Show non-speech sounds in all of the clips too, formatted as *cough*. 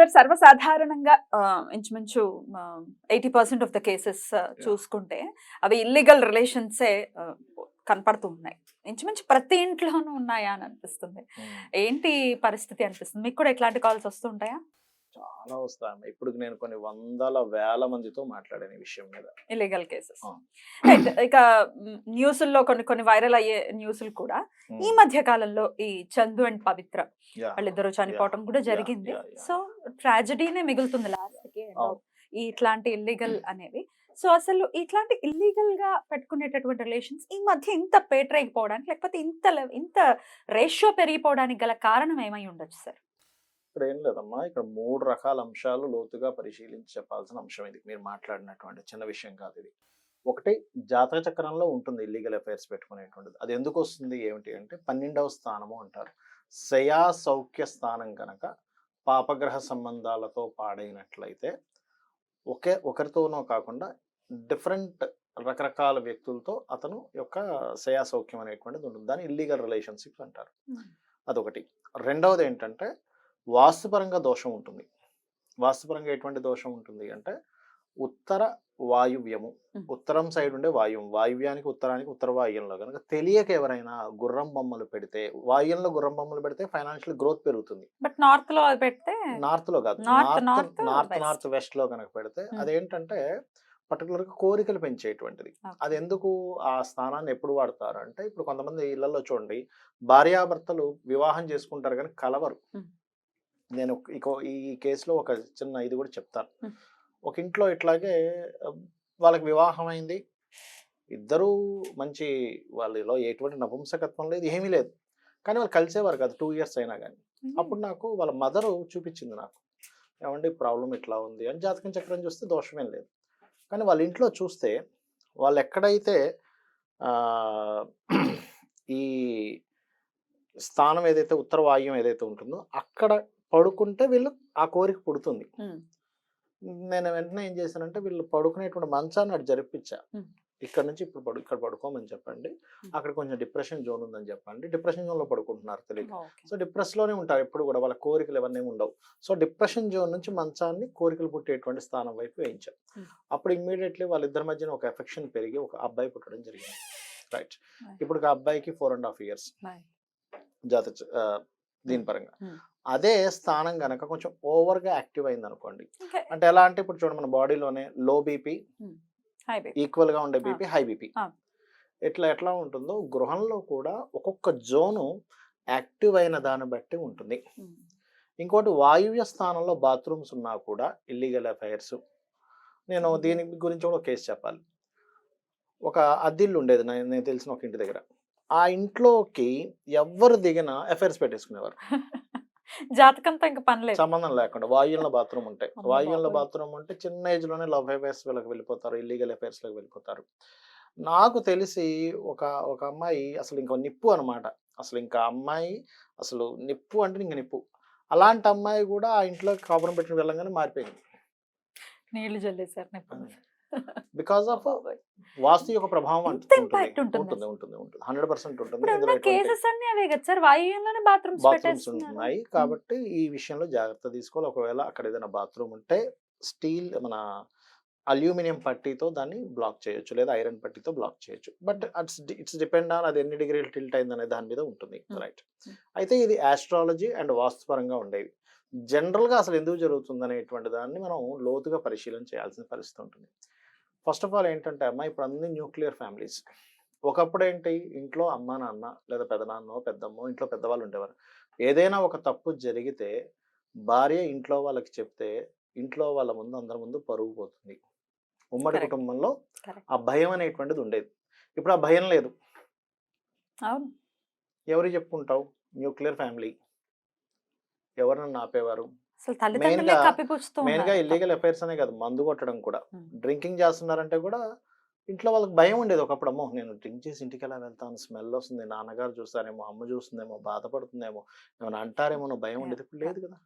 Sir సర్వసాధారణంగా ఇంచుమించు eighty percent of the cases చూసుకుంటే అవి ఇల్లీగల్ రిలేషన్సే కనపడుతూ ఉన్నాయి. ఇంచుమించు ప్రతి ఇంట్లోనూ ఉన్నాయా అని అనిపిస్తుంది. ఏంటి పరిస్థితి అనిపిస్తుంది? మీకు కూడా ఇట్లాంటి కాల్స్ వస్తుంటాయా చాలా వస్తాయి ఇప్పుడు నేను కొన్ని వందల వేల మందితో మాట్లాడాను ఈ విషయం మీద. Illegal cases. ఇక న్యూస్ల్లో కొన్ని కొన్ని వైరల్ అయ్యే న్యూస్లు కూడా ఈ మధ్య కాలంలో ఈ చందు అండ్ పవిత్ర. వాళ్ళిద్దరూ చనిపోవటం కూడా జరిగింది. సో ట్రాజడీనే మిగులుతుంది లాస్ట్కి ఇట్లాంటి ఇల్లీగల్ అనేవి. సో అసలు ఇట్లాంటి ఇల్లీగల్గా పెట్టుకునేటటువంటి రిలేషన్స్ ఈ మధ్య ఇంత పేటరైపోవడానికి లేకపోతే ఇంత ఇంత రేషియో పెరిగిపోవడానికి గల కారణం ఏమై ఉండొచ్చు సార్ ఇక్కడ ఏం లేదమ్మా. ఇక్కడ మూడు రకాల అంశాలు లోతుగా పరిశీలించి చెప్పాల్సిన అంశం ఇది. మీరు మాట్లాడినటువంటి చిన్న విషయం కాదు ఇది. ఒకటి జాతక చక్రంలో ఉంటుంది ఇల్లీగల్ అఫైర్స్ పెట్టుకునేటువంటిది. అది ఎందుకు వస్తుంది? ఏమిటి అంటే పన్నెండవ స్థానము అంటారు. శయా సౌఖ్య స్థానం కనుక పాపగ్రహ సంబంధాలతో పాడైనట్లయితే ఒకే ఒకరితోనో కాకుండా డిఫరెంట్ రకరకాల వ్యక్తులతో అతను యొక్క శయా సౌఖ్యం అనేటువంటిది ఉంటుంది. దాన్ని ఇల్లీగల్ రిలేషన్షిప్స్ అంటారు. అదొకటి. రెండవది ఏంటంటే వాస్తుపరంగా దోషం ఉంటుంది వాస్తుపరంగా ఎటువంటి దోషం ఉంటుంది అంటే ఉత్తర వాయువ్యము. ఉత్తరం సైడ్ ఉండే వాయువు వాయువ్యానికి ఉత్తరానికి ఉత్తర వాయువ్యంలో కనుక తెలియక ఎవరైనా గుర్రం బొమ్మలు పెడితే వాయువ్యంలో గుర్రం బొమ్మలు పెడితే ఫైనాన్షియల్ గ్రోత్ పెరుగుతుంది బట్ నార్త్లో పెడితే నార్త్లో కాదు నార్త్ నార్త్. నార్త్ వెస్ట్లో కనుక పెడితే. అదేంటంటే పర్టికులర్గా కోరికలు పెంచేటువంటిది. అది ఎందుకు ఆ స్థానాన్ని ఎప్పుడు వాడతారు అంటే ఇప్పుడు కొంతమంది ఇళ్ళలో చూడండి భార్యాభర్తలు వివాహం చేసుకుంటారు కానీ కలవరు. నేను ఇక- ఈ కేసులో ఒక చిన్న ఇది కూడా చెప్తాను. ఒక ఇంట్లో ఇట్లాగే వాళ్ళకి వివాహం అయింది. ఇద్దరూ మంచి వాళ్ళలో ఎటువంటి నపుంసకత్వం లేదు ఏమీ లేదు. కానీ వాళ్ళు కలిసేవారు కాదు టూ ఇయర్స్ అయినా కానీ అప్పుడు నాకు వాళ్ళ మదరు చూపించింది నాకు. ఏమంటే ప్రాబ్లం ఇట్లా ఉంది అని జాతకం చక్రం చూస్తే దోషమేం లేదు. కానీ వాళ్ళ ఇంట్లో చూస్తే వాళ్ళు ఎక్కడైతే ఈ స్థానం ఏదైతే ఉత్తర వాయువ్యం ఏదైతే ఉంటుందో అక్కడ పడుకుంటే వీళ్ళు ఆ కోరిక పుడుతుంది. నేను వెంటనే ఏం చేశానంటే వీళ్ళు పడుకునేటువంటి మంచాన్ని అటు జరిపించా. ఇక్కడ నుంచి ఇప్పుడు పడు ఇక్కడ పడుకోమని చెప్పండి. అక్కడ కొంచెం డిప్రెషన్ జోన్ ఉందని చెప్పండి డిప్రెషన్ జోన్లో పడుకుంటున్నారు Okay. సో డిప్రెస్లోనే ఉంటారు ఎప్పుడు కూడా వాళ్ళ కోరికలు ఇవన్నీ ఉండవు సో డిప్రెషన్ జోన్ నుంచి మంచాన్ని కోరికలు పుట్టేటువంటి స్థానం వైపు వేయించాం. అప్పుడు ఇమ్మీడియట్లీ వాళ్ళిద్దరి మధ్యన ఒక ఎఫెక్షన్ పెరిగి ఒక అబ్బాయి పుట్టడం జరిగింది రైట్. ఇప్పుడు ఆ అబ్బాయికి ఫోర్ అండ్ హాఫ్ ఇయర్స్. జాత దీని పరంగా. అదే స్థానం గనక కొంచెం ఓవర్గా యాక్టివ్ అయింది అనుకోండి. అంటే ఎలా అంటే ఇప్పుడు చూడండి మన బాడీలోనే లో బీపీ Hi, babe. ఈక్వల్గా ఉండే బీపీ హై బీపీ ఆ. ఇట్లా ఎట్లా ఉంటుందో గృహంలో కూడా ఒక్కొక్క జోను యాక్టివ్ అయిన దాన్ని బట్టి ఉంటుంది. ఇంకోటి వాయువ్య స్థానంలో బాత్రూమ్స్ ఉన్నా కూడా ఇల్లీగల్ అఫైర్స్ నేను. దీని గురించి కూడా ఒక కేసు చెప్పాలి ఒక అద్దిల్లు ఉండేది నేను తెలిసిన ఒక ఇంటి దగ్గర ఆ ఇంట్లోకి ఎవ్వరు దిగినా అఫైర్స్ పెట్టేసుకునేవారు *laughs* జాతకంతో ఇంకా పని లేదు. సంబంధం లేకుండా వాయువ్యంలో బాత్రూమ్ ఉంటాయి. బాబోయ్. బాత్రూమ్ ఉంటే చిన్న ఏజ్లోనే లవ్ అఫైర్స్ వీళ్ళకి వెళ్ళిపోతారు ఇల్లీగల్ అఫైర్స్లోకి వెళ్ళిపోతారు. నాకు తెలిసి ఒక ఒక అమ్మాయి అసలు ఇంకా నిప్పు అన్నమాట అసలు ఇంకా అమ్మాయి అసలు నిప్పు అంటే ఇంక నిప్పు. అలాంటి అమ్మాయి కూడా ఆ ఇంట్లో కాపురం పెట్టిన వెళ్ళంగానే మారిపోయింది. నీళ్ళు జల్లేసారు నిప్పులు. *laughs* Because of. వాస్తు యొక్క ప్రభావం ఉంటుంది. ఉంటుందా? ఉంటుంది హండ్రెడ్ పర్సెంట్ ఉంటుంది. ఇప్పుడు ఇందులో ఉన్న ఎటువంటి- కేసెస్ అన్ని అవే కదా సార్? వాయువ్యంలోనే బాత్రూమ్స్ ఉన్నాయి కాబట్టి ఈ విషయంలో జాగ్రత్త తీసుకోవాలి. ఒకవేళ అక్కడ ఏదైనా బాత్రూమ్ ఉంటే స్టీల్ మన అల్యూమినియం పట్టీతో దాన్ని బ్లాక్ చేయొచ్చు లేదా ఐరన్ పట్టీతో బ్లాక్ చేయొచ్చు. But it's it's depend on అది ఎన్ని డిగ్రీలు టిల్ట్ అయింది అనే దాని మీద ఉంటుంది. Hmm. Right Hmm. అయితే ఇది ఆస్ట్రాలజీ అండ్ వాస్తుపరంగా ఉండేవి. జనరల్గా అసలు ఎందుకు జరుగుతుంది అనేటువంటి దాన్ని మనం లోతుగా పరిశీలన చేయాల్సిన పరిస్థితి ఉంటుంది. ఫస్ట్ ఆఫ్ ఆల్ ఏంటంటే అమ్మ ఇప్పుడు అన్ని న్యూక్లియర్ ఫ్యామిలీస్. ఒకప్పుడు ఏంటి ఇంట్లో అమ్మ నాన్న లేదా పెదనాన్నో పెద్దమ్మో ఇంట్లో పెద్దవాళ్ళు ఉండేవారు. ఏదైనా ఒక తప్పు జరిగితే భార్య ఇంట్లో వాళ్ళకి చెప్తే ఇంట్లో వాళ్ళ ముందు అందరి ముందు పరుగు పోతుంది. ఉమ్మడి. కుటుంబంలో. ఆ భయం అనేటువంటిది ఉండేది. ఇప్పుడు ఆ భయం లేదు. ఎవరు చెప్పుకుంటావు? Nuclear family. ఎవరు నన్ను ఆపేవారు? మెయిన్గా. ఇల్లీగల్ అఫైర్స్ అనే కాదు మందు కొట్టడం కూడా. డ్రింకింగ్ చేస్తున్నారంటే కూడా ఇంట్లో వాళ్ళకి భయం ఉండేది ఒకప్పుడు. అమ్మో నేను డ్రింక్ చేసి ఇంటికి ఎలా వెళ్తాను? స్మెల్ వస్తుంది నాన్నగారు చూస్తారేమో అమ్మ చూస్తుందేమో బాధపడుతుందేమో ఏమైనా అంటారేమో భయం ఉండేది. ఇప్పుడు లేదు కదా.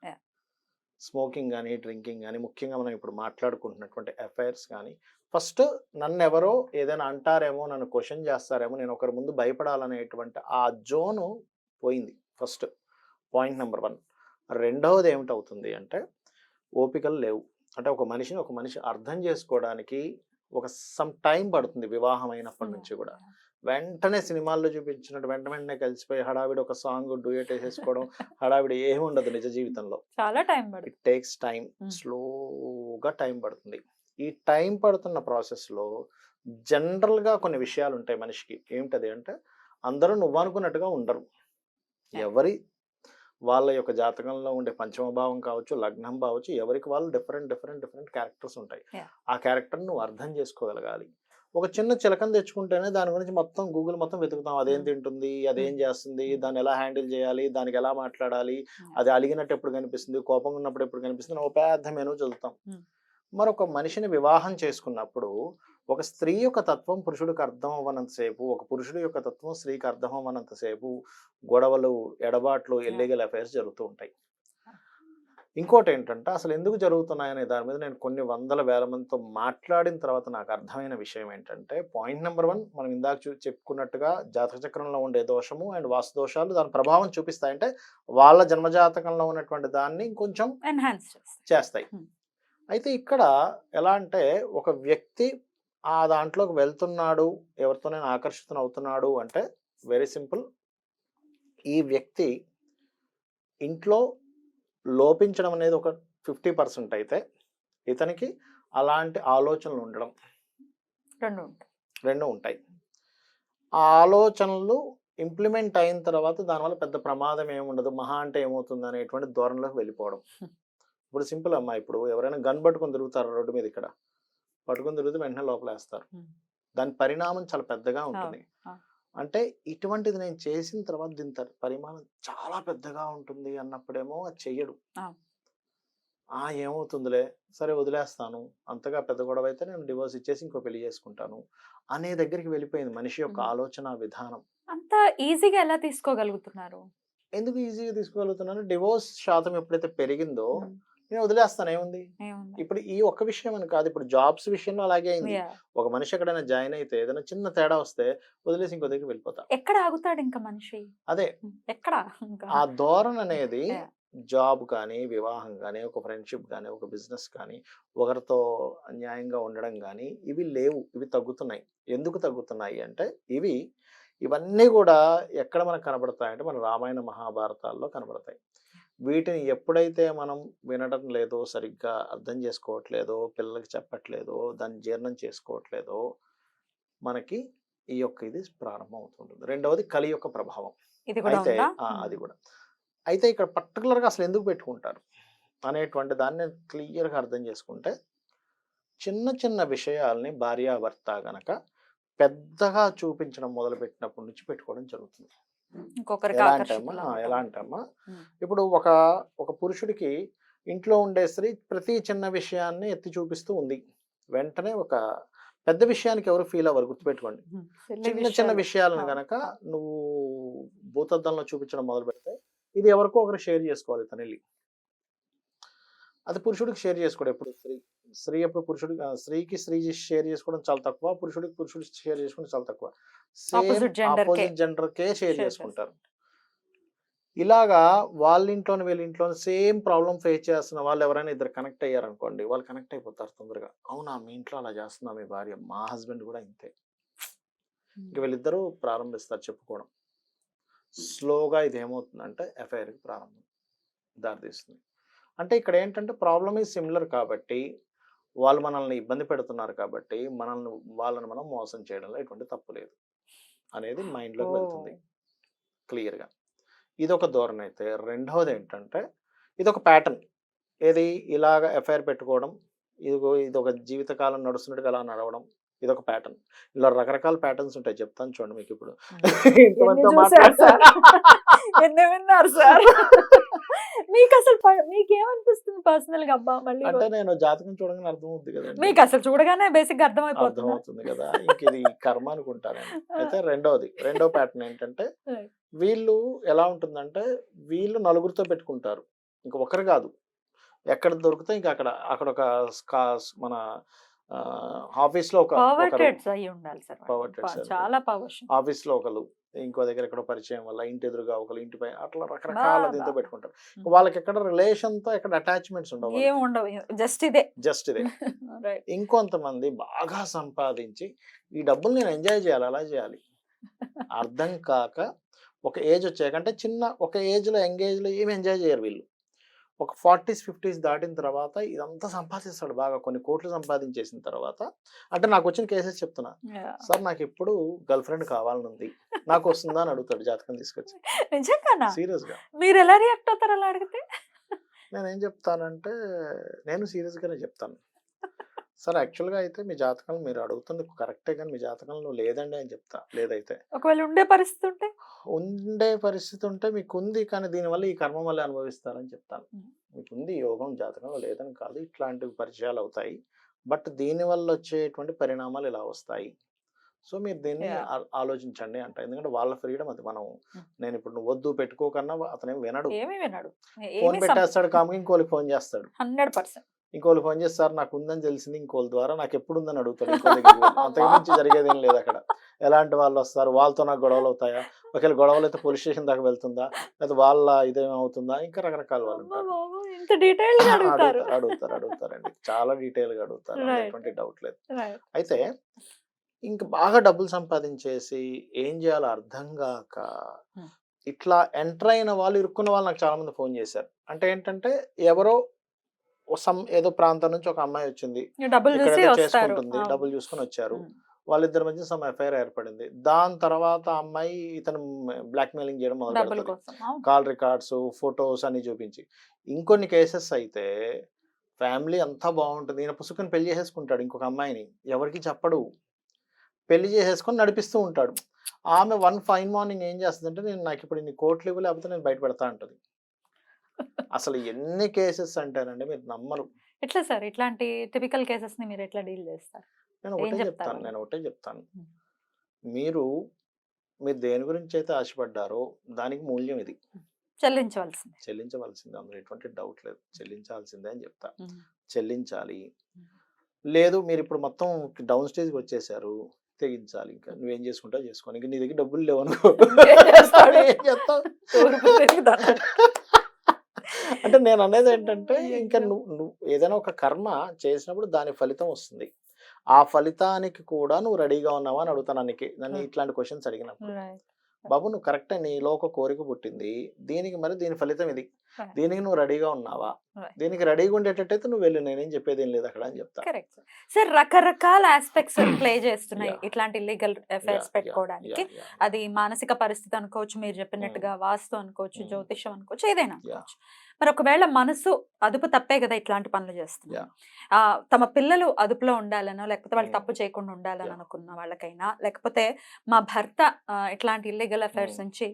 స్మోకింగ్ కానీ డ్రింకింగ్ కానీ ముఖ్యంగా మనం ఇప్పుడు మాట్లాడుకుంటున్నటువంటి అఫైర్స్ కానీ ఫస్ట్ నన్ను ఎవరో ఏదైనా అంటారేమో నన్ను క్వశ్చన్ చేస్తారేమో నేను ఒకరి ముందు భయపడాలనేటువంటి ఆ జోను పోయింది ఫస్ట్. Point number one. రెండవది ఏమిటవుతుంది అంటే ఓపికలు లేవు. అంటే ఒక మనిషిని ఒక మనిషి అర్థం చేసుకోవడానికి ఒక సమ్ టైం పడుతుంది వివాహం అయినప్పటి నుంచి కూడా. వెంటనే సినిమాల్లో చూపించినట్టు వెంట వెంటనే కలిసిపోయి హడావిడి ఒక సాంగ్ డూయట్ వేసేసుకోవడం హడావిడి ఏమి ఉండదు నిజ జీవితంలో. చాలా టైం పడుతుంది. It takes time. స్లోగా టైం పడుతుంది. ఈ టైం పడుతున్న ప్రాసెస్లో జనరల్గా కొన్ని విషయాలు ఉంటాయి మనిషికి. ఏమిటది అంటే అందరూ నువ్వు అనుకున్నట్టుగా ఉండరు. ఎవరి వాళ్ళ యొక్క జాతకంలో ఉండే పంచమ భావం కావచ్చు లగ్నం కావచ్చు ఎవరికి వాళ్ళు డిఫరెంట్ డిఫరెంట్ డిఫరెంట్ క్యారెక్టర్స్ ఉంటాయి. ఆ క్యారెక్టర్ నువ్వు అర్థం చేసుకోగలగాలి ఒక చిన్న చిలకని తెచ్చుకుంటేనే దాని గురించి మొత్తం గూగుల్ మొత్తం వెతుకుతాం అదేం Mm. తింటుంది అదేం Mm. చేస్తుంది Mm. దాన్ని ఎలా హ్యాండిల్ చేయాలి దానికి ఎలా మాట్లాడాలి. అది అలిగినట్టు ఎప్పుడు కనిపిస్తుంది కోపంగా ఉన్నప్పుడు ఎప్పుడు కనిపిస్తుంది ఒక పెద్ద మెనూ చదువుతాం Hmm. మరొక మనిషిని వివాహం చేసుకున్నప్పుడు ఒక స్త్రీ యొక్క తత్వం పురుషుడికి అర్థం అవ్వనంతసేపు ఒక పురుషుడి యొక్క తత్వం స్త్రీకి అర్థం అవ్వనంతసేపు గొడవలు ఎడబాట్లు ఇల్లీగల్ అఫైర్స్ జరుగుతూ ఉంటాయి. ఇంకోటి ఏంటంటే అసలు ఎందుకు జరుగుతున్నాయనే దాని మీద నేను కొన్ని వందల వేల మందితో మాట్లాడిన తర్వాత నాకు అర్థమైన విషయం ఏంటంటే పాయింట్ నెంబర్ వన్ మనం ఇందాక చూ చెప్పుకున్నట్టుగా జాతక చక్రంలో ఉండే దోషము అండ్ వాస్తు దోషాలు దాని ప్రభావం చూపిస్తాయంటే వాళ్ళ జన్మజాతకంలో ఉన్నటువంటి దాన్ని కొంచెం ఎన్హాన్స్ చేస్తాయి. అయితే ఇక్కడ ఎలా అంటే ఒక వ్యక్తి ఆ దాంట్లోకి వెళ్తున్నాడు ఎవరితోనైనా ఆకర్షితం అవుతున్నాడు అంటే వెరీ సింపుల్ ఈ వ్యక్తి ఇంట్లో లోపించడం అనేది ఒక ఫిఫ్టీ పర్సెంట్ అయితే ఇతనికి అలాంటి ఆలోచనలు ఉండడం రెండు రెండు ఉంటాయి. ఆ ఆలోచనలు ఇంప్లిమెంట్ అయిన తర్వాత దానివల్ల పెద్ద ప్రమాదం ఏముండదు మహా అంటే ఏమవుతుంది అనేటువంటి ధోరణిలోకి వెళ్ళిపోవడం. ఇప్పుడు సింపుల్ అమ్మా ఇప్పుడు ఎవరైనా గన్ పట్టుకొని తిరుగుతారు రోడ్డు మీద ఇక్కడ? పట్టుకొని తిరిగితే వెంటనే లోపలేస్తారు. దాని పరిణామం చాలా పెద్దగా ఉంటుంది. అంటే ఇటువంటిది నేను చేసిన తర్వాత దీని పరిమాణం చాలా పెద్దగా ఉంటుంది అన్నప్పుడేమో అది చెయ్యడు ఆ. ఏమవుతుందిలే సరే వదిలేస్తాను అంతగా పెద్ద గొడవ అయితే నేను డివోర్స్ ఇచ్చేసి ఇంకో పెళ్ళి చేసుకుంటాను అనే దగ్గరికి వెళ్ళిపోయింది మనిషి యొక్క. ఆలోచన విధానం అంత ఈజీగా ఎలా తీసుకోగలుగుతున్నారు ఎందుకు ఈజీగా తీసుకోగలుగుతున్నాను డివోర్స్ శాతం ఎప్పుడైతే పెరిగిందో నేను వదిలేస్తాను. ఏముంది? ఇప్పుడు ఈ ఒక్క విషయం అని కాదు. ఇప్పుడు జాబ్స్ విషయంలో అలాగే అయింది. ఒక మనిషి ఎక్కడైనా జాయిన్ అయితే ఏదైనా చిన్న తేడా వస్తే వదిలేసి ఇంకో దగ్గరికి వెళ్ళిపోతా. ఎక్కడ ఆగుతాడు ఇంకా మనిషి? అదే. ఎక్కడ? ఆ ధోరణి అనేది. జాబ్ కానీ వివాహం కానీ ఒక ఫ్రెండ్షిప్ కానీ ఒక బిజినెస్ కానీ ఒకరితో న్యాయంగా ఉండడం కానీ ఇవి లేవు. ఇవి తగ్గుతున్నాయి. ఎందుకు తగ్గుతున్నాయి అంటే ఇవి ఇవన్నీ కూడా ఎక్కడ మనకు కనబడతాయంటే మన రామాయణ మహాభారతాల్లో కనబడతాయి. వీటిని ఎప్పుడైతే మనం వినడం లేదో సరిగ్గా అర్థం చేసుకోవట్లేదో పిల్లలకి చెప్పట్లేదో దాన్ని జీర్ణం చేసుకోవట్లేదో మనకి ఈ యొక్క ఇది ప్రారంభం అవుతుంటుంది. రెండవది కలి యొక్క ప్రభావం. అయితే అది కూడా. అయితే ఇక్కడ పర్టికులర్గా అసలు ఎందుకు పెట్టుకుంటారు? అనేటువంటి దాన్ని క్లియర్గా అర్థం చేసుకుంటే చిన్న చిన్న విషయాల్ని భార్యాభర్త గనక పెద్దగా చూపించడం మొదలు పెట్టినప్పటి నుంచి పెట్టుకోవడం జరుగుతుంది. ఎలా అంటే అమ్మా ఆకర్షితులు ఆ, ఎలా. ఇప్పుడు ఒక ఒక పురుషుడికి ఇంట్లో ఉండే స్త్రీ ప్రతి చిన్న విషయాన్ని ఎత్తి చూపిస్తూ ఉంది. వెంటనే ఒక పెద్ద విషయానికి ఎవరు ఫీల్ అవ్వరు గుర్తుపెట్టుకోండి. చిన్న చిన్న విషయాలు. విషయాలను గనక. నువ్వు భూతద్దంలో చూపించడం మొదలు పెడితే ఇది ఎవరికో ఒకరు షేర్ చేసుకోవాలి తన అది పురుషుడికి షేర్ చేసుకోవడం ఎప్పుడు. స్త్రీ స్త్రీ ఎప్పుడు పురుషుడికి స్త్రీకి స్త్రీ షేర్ చేసుకోవడం చాలా తక్కువ పురుషుడికి పురుషుడు షేర్ చేసుకోవడం చాలా తక్కువ. ఆపోజిట్ జెండర్ కే షేర్ చేసుకుంటారు. ఇలాగా వాళ్ళ ఇంట్లోని వీళ్ళ ఇంట్లోని సేమ్ ప్రాబ్లం ఫేస్ చేస్తున్న వాళ్ళు ఎవరైనా ఇద్దరు కనెక్ట్ అయ్యారనుకోండి వాళ్ళు కనెక్ట్ అయిపోతారు తొందరగా. అవునా మీ ఇంట్లో అలా చేస్తున్నా మీ భార్య? మా హస్బెండ్ కూడా ఇంతే. ఇక వీళ్ళిద్దరూ ప్రారంభిస్తారు చెప్పుకోవడం. స్లోగా ఇది ఏమవుతుందంటే ఎఫ్ఐఆర్కి ప్రారంభం దారితీస్తుంది. అంటే ఇక్కడ ఏంటంటే ప్రాబ్లమ్ ఈ సిమిలర్ కాబట్టి వాళ్ళు మనల్ని ఇబ్బంది పెడుతున్నారు కాబట్టి మనల్ని వాళ్ళని మనం మోసం చేయడంలో ఎటువంటి తప్పు లేదు అనేది మైండ్లోకి. వెళ్తుంది. క్లియర్గా. ఇది ఒక ధోరణి అయితే రెండవది ఏంటంటే ఇది ఒక ప్యాటర్న్. ఏది ఇలాగ ఎఫ్ఐఆర్ పెట్టుకోవడం ఇది ఇది ఒక జీవితకాలం నడుస్తున్నట్టుగా అలా నడవడం ఇది ఒక ప్యాటర్న్. ఇలా రకరకాల ప్యాటర్న్స్ ఉంటాయి. చెప్తాను చూడండి మీకు ఇప్పుడు. *laughs* సార్? సార్? *laughs* మీకు అసలు మీకేమనిపిస్తుంది పర్సనల్గా అబ్బా! మళ్ళీ అంటే నేను జాతకం చూడగానే అర్థం అవుతుంది కదండి. మీకు అసలు చూడగానే బేసిక్గా అర్థమైపోతుంది. అర్థమవుతుంది కదా! ఇంక ఇది కర్మ అనుకుంటాను. *laughs* అయితే రెండోది రెండో ప్యాటర్న్ ఏంటంటే. వీళ్ళు ఎలా ఉంటుందంటే వీళ్ళు నలుగురితో పెట్టుకుంటారు. ఇంక ఒకరు కాదు. ఎక్కడ దొరికితే ఇంకా అక్కడ అక్కడ ఒక మన ఆఫీస్లో ఒక. చాలా ఆఫీస్లో ఒకరు ఇంకో దగ్గర ఎక్కడో పరిచయం వల్ల ఇంటి ఎదురుగా ఒకరు ఇంటి పై అట్లా రకరకాల దీంతో. పెట్టుకుంటారు. వాళ్ళకి ఎక్కడ రిలేషన్తో ఎక్కడ అటాచ్మెంట్స్ ఉండవు జస్ట్ ఇదే. జస్ట్ ఇదే. *laughs* ఇంకొంతమంది బాగా సంపాదించి ఈ డబ్బులు నేను ఎంజాయ్ చేయాలి అలా చేయాలి. *laughs* అర్థం కాక ఒక ఏజ్ వచ్చాక అంటే చిన్న ఒక ఏజ్లో యంగ్ ఏజ్లో ఏమి ఎంజాయ్ చేయరు వీళ్ళు. ఒక ఫార్టీస్ ఫిఫ్టీస్ దాటిన తర్వాత ఇదంతా సంపాదిస్తాడు బాగా కొన్ని కోట్లు సంపాదించేసిన తర్వాత. అంటే నాకు వచ్చిన కేసెస్ చెప్తున్నా. సార్ నాకు ఎప్పుడు గర్ల్ ఫ్రెండ్ కావాలని ఉంది నాకు వస్తుందా? అని అడుగుతాడు జాతకం తీసుకొచ్చి. సీరియస్గా మీరు ఎలా రియాక్ట్ అవుతారు అలా అడిగితే? నేను ఏం చెప్తానంటే నేను సీరియస్ గానే చెప్తాను. సార్ యాక్చువల్గా అయితే మీ జాతకం మీరు అడుగుతుంది కరెక్టే కానీ మీ జాతకంలో లేదండి అని చెప్తా. లేదైతే. ఒకవేళ ఉండే పరిస్థితి ఉంటే? ఉండే పరిస్థితి ఉంటే మీకు ఉంది కానీ దీనివల్ల ఈ కర్మ వల్ల అనుభవిస్తారని చెప్తాను. మీకు ఉంది యోగం జాతకంలో లేదని కాదు ఇట్లాంటి పరిచయాలు అవుతాయి. బట్ దీనివల్ల వచ్చేటువంటి పరిణామాలు ఇలా వస్తాయి. సో మీరు దీన్ని ఆలోచించండి అంట. ఎందుకంటే వాళ్ళ ఫ్రీడమ్ అది మనం. నేను ఇప్పుడు నువ్వు వద్దు పెట్టుకోకన్నా అతనేం వినడు. ఏమీ వినడు. ఫోన్ పెట్టేస్తాడు కామకి ఇంకోళ్ళకి ఫోన్ చేస్తాడు. Hundred percent. ఇంకోళ్ళు ఫోన్ చేస్తారు నాకు ఉందని తెలిసింది ఇంకోళ్ళ ద్వారా నాకు ఎప్పుడు ఉందని అడుగుతాడు ఇంకో దగ్గరికి వెళ్ళి. *laughs* అంతకు మించి జరిగేది ఏం లేదు అక్కడ. ఎలాంటి వాళ్ళు వస్తారు? వాళ్ళతో నాకు గొడవలు అవుతాయా? ఒకవేళ గొడవలు అయితే పోలీస్ స్టేషన్ దాకా వెళ్తుందా? లేదా వాళ్ళ ఇదేమవుతుందా? ఇంకా రకరకాల వాళ్ళు అడుగుతారు అడుగుతారు. అడుగుతారు అడుగుతారండి. చాలా డీటెయిల్గా అడుగుతారు. *laughs* ఎటువంటి డౌట్ లేదు. అయితే ఇంకా బాగా డబ్బులు సంపాదించేసి ఏం చేయాలో అర్థం కాక. ఇట్లా ఎంటర్ అయిన వాళ్ళు ఇరుక్కున్న వాళ్ళు నాకు చాలా మంది ఫోన్ చేశారు. అంటే ఏంటంటే ఎవరో సమ్ ఏదో ప్రాంతం నుంచి ఒక అమ్మాయి వచ్చింది. చేసుకుంటుంది. డబ్బులు చూసుకొని వచ్చారు. వాళ్ళిద్దరి మధ్య సమ్ ఎఫ్ఐఆర్ ఏర్పడింది. దాని తర్వాత అమ్మాయి ఇతను బ్లాక్ మెయిలింగ్ చేయడం మొదలు. కాల్ రికార్డ్స్ ఫొటోస్ అన్ని చూపించి. ఇంకొన్ని కేసెస్ అయితే ఫ్యామిలీ అంతా బాగుంటుంది. ఈయన పుసుకొని పెళ్ళి చేసేసుకుంటాడు ఇంకొక అమ్మాయిని. ఎవరికి చెప్పడు. పెళ్ళి చేసేసుకొని నడిపిస్తూ ఉంటాడు. ఆమె వన్ ఫైన్ మార్నింగ్ ఏం చేస్తుందంటే నేను నాకు ఇప్పుడు ఇన్ని కోట్లు ఇవ్వ లేకపోతే నేను బయట పెడతా అంటది. అసలు ఎన్ని కేసెస్ అంటారంటే మీరు నమ్మరు. ఎట్లా సార్? ఇట్లాంటి టిపికల్ కేసెస్ని మీరు ఎట్లా డీల్ చేస్తారు? నేను ఒకటే చెప్తాను? నేను ఒకటే చెప్తాను. మీరు మీరు దేని గురించి అయితే ఆశపడ్డారో దానికి మూల్యం ఇది. చెల్లించవలసింది. చెల్లించవలసిందే అందులో ఎటువంటి డౌట్ లేదు. చెల్లించాల్సిందే అని చెప్తా. చెల్లించాలి. లేదు మీరు ఇప్పుడు మొత్తం డౌన్ స్టేజ్కి వచ్చేసారు తెగించాలి. ఇంకా నువ్వేం చేసుకుంటావు చేసుకోని ఇంకా నీ దగ్గర డబ్బులు లేవు అనుకో ఏం చేస్తాడు? ఏం చేస్తావు? అంటే నేను అనేది ఏంటంటే *laughs* ఇంకా. నువ్వు నువ్వు ఏదైనా ఒక కర్మ చేసినప్పుడు దాని ఫలితం వస్తుంది ఆ ఫలితానికి కూడా నువ్వు రెడీగా ఉన్నావా అని అడుగుతాను నన్ను. ఇట్లాంటి క్వశ్చన్స్ అడిగినప్పుడు. బాబు నువ్వు కరెక్టే నీలో ఒక కోరిక పుట్టింది దీనికి మరి దీని ఫలితం ఇది. దీనికి నువ్వు రెడీగా ఉన్నావా. దీనికి రెడీగా ఉండేటట్టయితే నువ్వు వెళ్ళు నేనేం చెప్పేది ఏం లేదు అక్కడ అని చెప్తా కరెక్ట్ సార్. రకరకాల ఆస్పెక్ట్స్ *clears throat* ప్లే చేస్తున్నాయి. ఇట్లాంటి అఫైర్స్ yeah, పెట్టుకోవడానికి. అది మానసిక పరిస్థితి అనుకోవచ్చు మీరు చెప్పినట్టుగా వాస్తు అనుకోవచ్చు. జ్యోతిషం అనుకోవచ్చు ఏదైనా. అనుకోవచ్చు మరి ఒకవేళ మనసు అదుపు తప్పే కదా ఇట్లాంటి పనులు చేస్తుంది తమ పిల్లలు అదుపులో ఉండాలనో లేకపోతే వాళ్ళు. తప్పు చేయకుండా ఉండాలని. అనుకున్న వాళ్ళకైనా లేకపోతే మా భర్త ఇట్లాంటి ఇల్లీగల్ అఫైర్స్. నుంచి.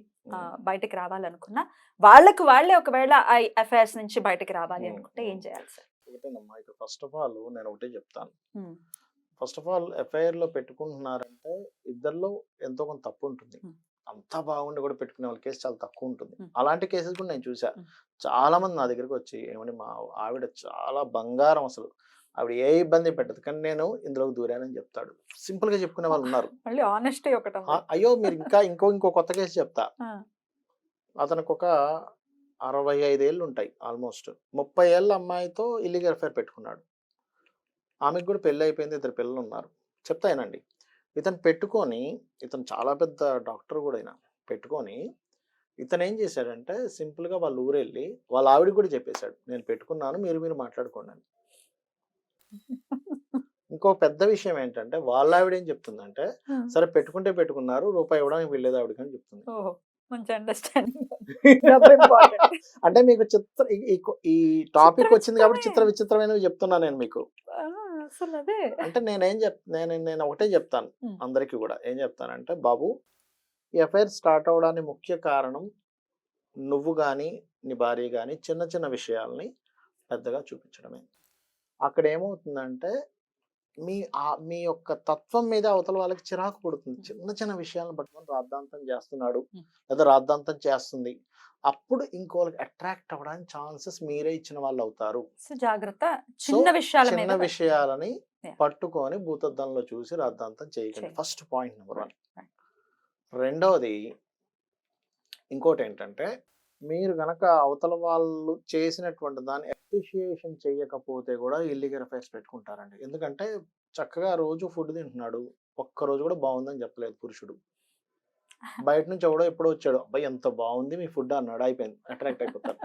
బయటికి రావాలనుకున్నా వాళ్ళకు వాళ్ళే ఒకవేళ ఆ అఫైర్స్ నుంచి బయటికి రావాలి. అనుకుంటే ఏం చేయాలి సార్ ఒకటేనమ్మా ఇక్కడ ఫస్ట్ ఆఫ్ ఆల్ నేను ఒకటే చెప్తాను. ఫస్ట్ ఆఫ్ ఆల్ ఎఫ్ఐఆర్లో పెట్టుకుంటున్నారంటే ఇద్దరిలో ఎంతో కొంత తప్పు ఉంటుంది. అంతా బాగుండి కూడా పెట్టుకునే వాళ్ళ కేసు చాలా తక్కువ ఉంటుంది. అలాంటి కేసెస్ కూడా నేను చూసా. చాలా మంది నా దగ్గరికి వచ్చి ఏమని మా ఆవిడ చాలా బంగారం అసలు. ఆవిడ ఏ ఇబ్బంది పెట్టదు. కానీ నేను ఇందులోకి దూరానని చెప్తాడు. సింపుల్గా చెప్పుకునే వాళ్ళు ఉన్నారు. మళ్ళీ ఆనెస్టీ ఒకటి ఉంది. ఆ, అయ్యో మీరు ఇంకా ఇంకో ఇంకో కొత్త కేసు చెప్తా. అతనికి ఒక అరవై ఐదేళ్ళు ఉంటాయి ఆల్మోస్ట్. ముప్పై ఏళ్ళ అమ్మాయితో ఇల్లీగల్ అఫైర్ పెట్టుకున్నాడు. ఆమెకు కూడా పెళ్ళి అయిపోయింది ఇద్దరు పిల్లలు ఉన్నారు చెప్తాయనండి ఇతను పెట్టుకొని ఇతను చాలా పెద్ద డాక్టర్ కూడా అయినా పెట్టుకొని ఇతను ఏం చేశాడంటే సింపుల్గా వాళ్ళ ఊరు వెళ్ళి ఆవిడ కూడా చెప్పేశాడు నేను పెట్టుకున్నాను మీరు మీరు మాట్లాడుకోండి అని ఇంకో పెద్ద విషయం ఏంటంటే వాళ్ళ ఆవిడ ఏం చెప్తుందంటే. సరే పెట్టుకుంటే పెట్టుకున్నారు రూపాయి ఇవ్వడానికి వెళ్ళేది ఆవిడకి అని చెప్తుంది ఓహో మంచి అండర్స్టాండింగ్. అంటే మీకు చిత్ర ఈ- టాపిక్ వచ్చింది కాబట్టి చిత్ర విచిత్రమే. విచిత్రమైనవి చెప్తున్నా నేను మీకు అసలు అదే అంటే నేనేం చెప్ నేను నేను ఒకటే చెప్తాను. అందరికీ కూడా. ఏం చెప్తానంటే బాబు ఈ ఎఫ్ఐఆర్ స్టార్ట్ అవడానికి ముఖ్య కారణం నువ్వు కానీ నీ భార్య కానీ చిన్న చిన్న విషయాల్ని పెద్దగా చూపించడమే. అక్కడ ఏమవుతుందంటే మీ ఆ- మీ యొక్క తత్వం మీద అవతల వాళ్ళకి చిరాకు పడుతుంది. చిన్న చిన్న విషయాలను పట్టుకొని రాద్ధాంతం చేస్తున్నాడు. లేదా రాద్ధాంతం చేస్తుంది. అప్పుడు ఇంకోళ్ళకి అట్రాక్ట్ అవ్వడానికి ఛాన్సెస్ మీరే ఇచ్చిన వాళ్ళు అవుతారు జాగ్రత్త చిన్న విషయాల చిన్న విషయాలని. పట్టుకొని భూతద్దంలో చూసి రాద్ధాంతం చేయకండి. చేయ- ఫస్ట్ పాయింట్ నెంబర్ వన్. రెండవది ఇంకోటి ఏంటంటే మీరు గనక అవతల వాళ్ళు చేసినటువంటి దాన్ని అప్రిషియేషన్ చేయకపోతే కూడా ఇల్లీగల్ అఫైర్స్ పెట్టుకుంటారండి. ఎందుకంటే చక్కగా రోజు ఫుడ్ తింటున్నాడు. ఒక్క రోజు కూడా బాగుందని చెప్పలేదు పురుషుడు. బయట నుంచి ఎవడో ఎప్పుడో వచ్చాడు అబ్బాయి ఎంత బాగుంది మీ ఫుడ్ అన్నాడు. అయిపోయింది. అట్రాక్ట్ అయిపోతారు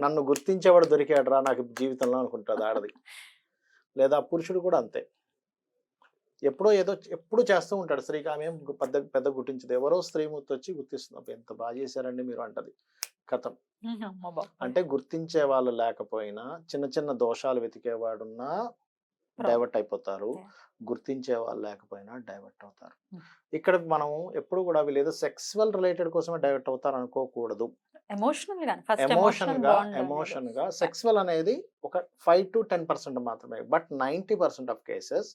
నన్ను గుర్తించేవాడు దొరికాడురా నాకు జీవితంలో అనుకుంటుంది ఆడది లేదా పురుషుడు కూడా అంతే. ఎప్పుడో ఏదో ఎప్పుడు చేస్తూ ఉంటాడు. స్త్రీకి ఆమె ఏం పెద్ద పెద్ద గుర్తించదు. ఎవరో స్త్రీమూర్తి వచ్చి గుర్తిస్తుంది. "అబ్బా, ఎంత బాగా చేశారండి మీరు అంటది. కథం. *laughs* అంటే గుర్తించే వాళ్ళు లేకపోయినా చిన్న చిన్న దోషాలు వెతికేవాడున్నా డైవర్ట్ అయిపోతారు. గుర్తించే వాళ్ళు లేకపోయినా డైవర్ట్ అవుతారు. ఇక్కడ మనం ఎప్పుడు కూడా వీళ్ళు సెక్సువల్ రిలేటెడ్ కోసమే డైవర్ట్ అవుతారు అనుకోకూడదు. ఎమోషన్గా ఎమోషన్గా సెక్సువల్ అనేది ఒక ఫైవ్ టు టెన్ పర్సెంట్ మాత్రమే. But ninety percent of cases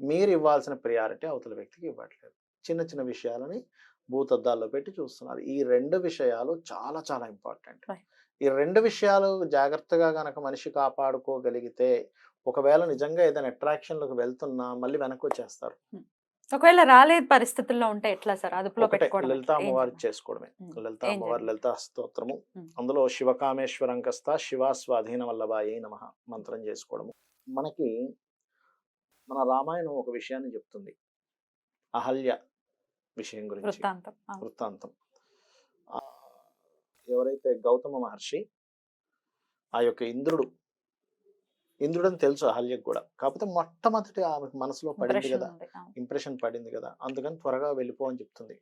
మీరు ఇవ్వాల్సిన ప్రియారిటీ అవతల వ్యక్తికి ఇవ్వట్లేదు. చిన్న చిన్న విషయాలని భూతద్దాల్లో పెట్టి చూస్తున్నారు. ఈ రెండు విషయాలు చాలా చాలా ఇంపార్టెంట్. ఈ రెండు విషయాలు జాగ్రత్తగా గనక మనిషి కాపాడుకోగలిగితే ఒకవేళ నిజంగా ఏదైనా అట్రాక్షన్లోకి వెళ్తున్నా మళ్ళీ వెనక్కి వచ్చేస్తారు ఒకవేళ రాలేదు పరిస్థితుల్లో ఉంటే ఎట్లా సార్? అదుపులో పెట్టుకోవడం లలిత అమ్మవారి? చేసుకోవడమే. లలిత అమ్మవారి? లలిత స్తోత్రము. అందులో శివకామేశ్వరంకస్త శివ స్వాధీన వల్లభాయే నమ మంత్రం చేసుకోవడము. మనకి మన రామాయణం ఒక విషయాన్ని చెప్తుంది. అహల్య విషయం గురించి. వృత్తాంతం. ఎవరైతే గౌతమ మహర్షి ఆ యొక్క ఇంద్రుడు ఇంద్రుడు అని తెలుసు అహల్యకు కూడా. కాకపోతే మొట్టమొదటి ఆమెకు మనసులో పడింది కదా. ఇంప్రెషన్ పడింది కదా అందుకని త్వరగా వెళ్ళిపో అని చెప్తుంది.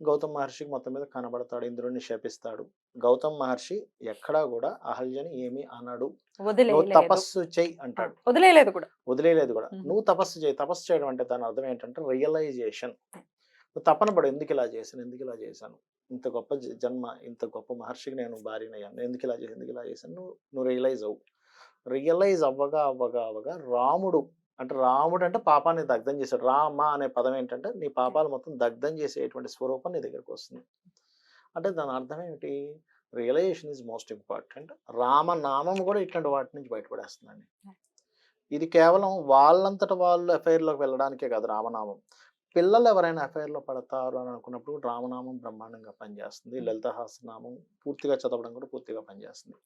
గౌతమ్ మహర్షికి మొత్తం మీద కనబడతాడు ఇంద్రుడిని శపిస్తాడు గౌతమ్ మహర్షి ఎక్కడా కూడా అహల్యని ఏమీ నువ్వు వదిలేయలేదు. తపస్సు చెయ్యి ఆ, అంటాడు వదిలేయలేదు కూడా. వదిలేయలేదు కూడా. నువ్వు తపస్సు చేయి తపస్సు చేయడం అంటే దాని అర్థం ఏంటంటే రియలైజేషన్. నువ్వు తపన పడు ఎందుకు ఇలా చేశాను ఎందుకు ఇలా చేశాను? ఇంత గొప్ప జన్మ ఇంత గొప్ప మహర్షికి నేను భార్యనయ్యాను ఎందుకు ఇలా చేశాను ఎందుకు ఇలా చేశాను? నువ్వు నువ్వు రియలైజ్ అవ్వు. రియలైజ్ అవ్వగా అవ్వగా అవ్వగా రాముడు అంటే రాముడు అంటే పాపాన్ని దగ్ధం చేశాడు. రామ అనే పదం ఏంటంటే నీ పాపాలు మొత్తం దగ్ధం చేసేటువంటి స్వరూపం నీ దగ్గరకు వస్తుంది. అంటే దాని అర్థం ఏమిటి? Realisation is most important. రామనామం కూడా ఇట్లాంటి వాటి నుంచి బయటపడేస్తుందండి. ఇది కేవలం వాళ్ళంతట వాళ్ళు అఫైర్లోకి వెళ్ళడానికే కాదు రామనామం. పిల్లలు ఎవరైనా అఫైర్లో పడతారు అని అనుకున్నప్పుడు రామనామం బ్రహ్మాండంగా పనిచేస్తుంది. లలిత సహస్రనామం పూర్తిగా చదవడం కూడా పూర్తిగా పనిచేస్తుంది.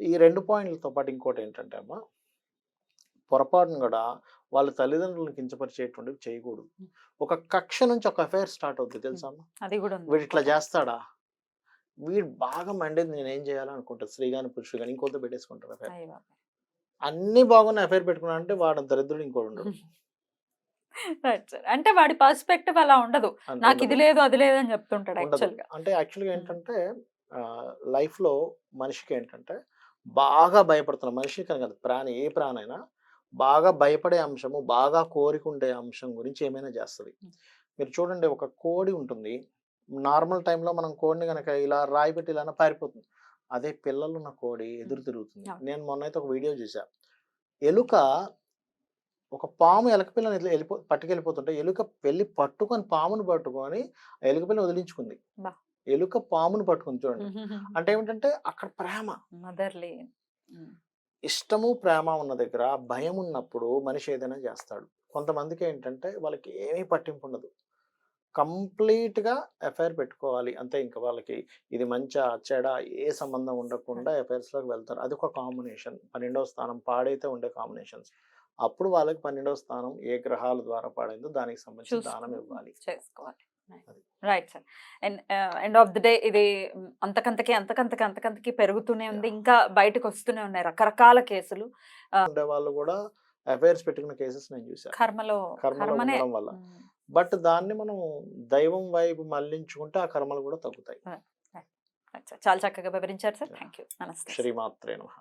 ఈ రెండు పాయింట్లతో పాటు ఇంకోటి ఏంటంటే అమ్మా పొరపాటును కూడా వాళ్ళ తల్లిదండ్రులను కించపరిచేటువంటివి చేయకూడదు. ఒక కక్ష నుంచి ఒక అఫైర్ స్టార్ట్ అవుతుంది తెలుసా అది కూడా వీడు ఇట్లా చేస్తాడా వీడు బాగా మండేది నేను ఏం చేయాలనుకుంటాడు స్త్రీ కానీ పురుషుడు కానీ ఇంకోతో పెట్టేసుకుంటారు అఫైర్. అన్ని బాగున్న అఫైర్ పెట్టుకున్నా అంటే వాడు దరిద్రుడు ఇంకోటి ఉండడు. అంటే వాడి పర్స్పెక్టివ్ అలా ఉండదు. నాకు ఇది. లేదు అది లేదు అని చెప్తుంటాడు అంటే యాక్చువల్గా ఏంటంటే లైఫ్లో మనిషికి ఏంటంటే బాగా భయపడుతున్న మనిషి కానీ కాదు ప్రాణి ఏ ప్రాణైనా బాగా భయపడే అంశము బాగా కోరికుండే అంశం గురించి ఏమైనా చేస్తుంది. మీరు చూడండి ఒక కోడి ఉంటుంది. నార్మల్ టైంలో మనం కోడిని కనుక ఇలా రాయి పెట్టి ఇలా పారిపోతుంది. అదే పిల్లలు ఉన్న కోడి ఎదురు తిరుగుతుంది. నేను మొన్న అయితే ఒక వీడియో చూసా ఎలుక ఒక పాము ఎలక పిల్లని వెళ్ళిపో పట్టుకెళ్ళిపోతుంటే ఎలుక వెళ్ళి పట్టుకొని పామును పట్టుకొని ఎలుక పిల్లని వదిలించుకుంది. ఎలుక పామును పట్టుకుంది చూడండి. అంటే ఏమిటంటే అక్కడ ప్రేమ. మదర్లీ. ఇష్టము ప్రేమ ఉన్న దగ్గర భయం ఉన్నప్పుడు మనిషి ఏదైనా చేస్తాడు. కొంతమందికి ఏంటంటే వాళ్ళకి ఏమీ పట్టింపు ఉండదు కంప్లీట్గా ఎఫ్ఐఆర్ పెట్టుకోవాలి. అంతే ఇంకా వాళ్ళకి ఇది మంచి చెడ ఏ సంబంధం ఉండకుండా ఎఫ్ఐఆర్స్లోకి వెళ్తారు. అది ఒక కాంబినేషన్. పన్నెండవ స్థానం పాడైతే ఉండే కాంబినేషన్స్. అప్పుడు వాళ్ళకి పన్నెండవ స్థానం ఏ గ్రహాల ద్వారా పాడైందో దానికి సంబంధించి దానం ఇవ్వాలి. చేసుకోవాలి. Right sir and end of the day ఇది అంతకంతకి అంతకంతకి అంతకంతకి పెరుగుతూనే ఉంది. ఇంకా బయటకు వస్తూనే ఉన్నాయి రకరకాల కేసులు. వాళ్ళు కూడా ఎఫ్ఐఆర్స్ పెట్టుకున్న కేసెస్ నేను చూసాను కర్మలో కర్మనే వల్ల. బట్ దాన్ని మనం దైవం వైపు మళ్ళించుకుంటే ఆ కర్మలు కూడా తగ్గుతాయి. చాలా చక్కగా వివరించారు సార్. థ్యాంక్ యూ నమస్తే శ్రీమాత్రే నమః.